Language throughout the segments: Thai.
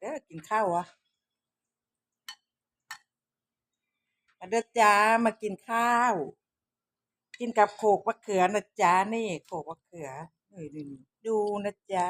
เด้อกินข้าววะมาเด้อจ้ามากินข้าว กินกับโขกมะเขือนะจ๊ะนี่โขกมะเขือนี่นี่นี่ดูนะจ๊ะ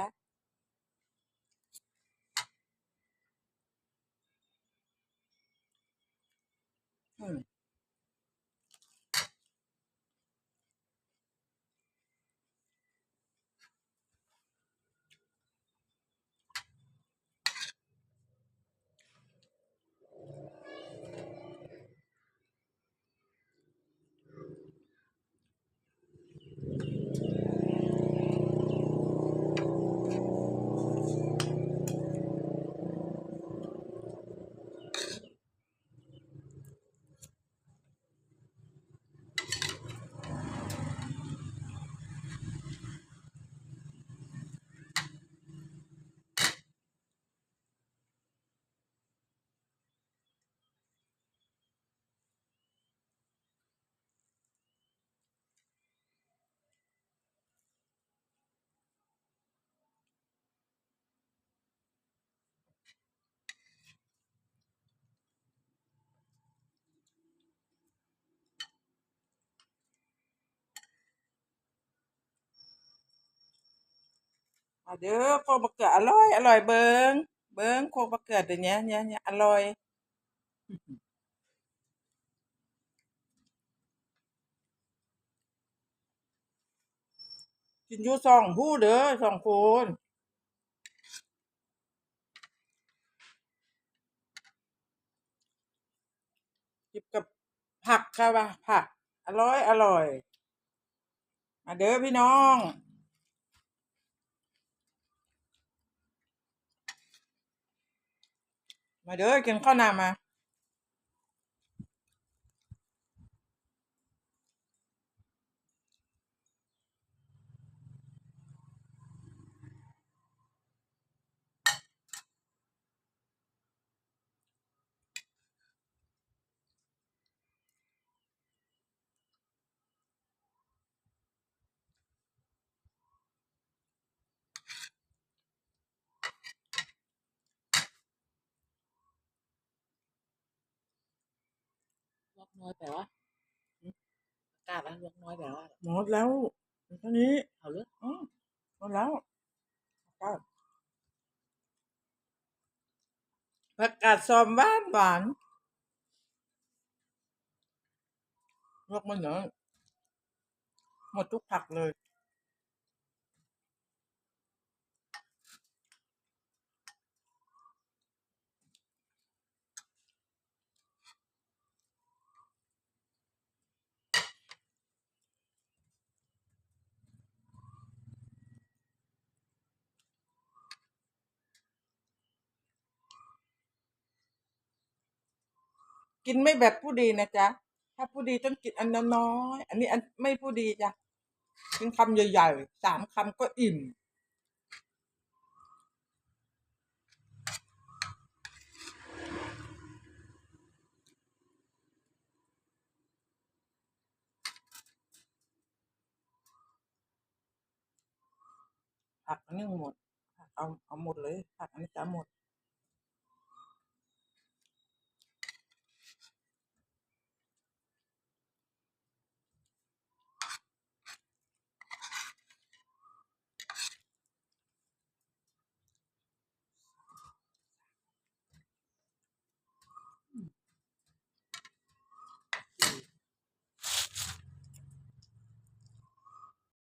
มาเด้อโขกมะเขืออร่อย อร่อยเบิงเบิงโขกมะเขือเดี๋ยวนี้เนี่ยเนี่ยอร่อยกินอยู่สองผู้เด้อสองคนกินกับผักค่ะว่าผัก อร่อย อร่อย มาเด้อพี่น้อง มาเด้อกินข้าวหน้ามา กน้อยแปลว่าอากาศมันลวกน้อยแปลว่าหมดแล้วเท่านี้เอาเลยอืมหมดแล้วก็ผักกาดซอมหวานหวานลวกมันเนอะหมดทุกผักเลย กินไม่แบบผู้ดีนะจ๊ะ ถ้าผู้ดีต้องกินอันน้อยๆอันนี้อันไม่ผู้ดีจ้ะกินคำใหญ่ๆสามคำก็อิ่ม ผักอันนี้หมด เอาเอาหมดเลย ผักอันนี้จะหมด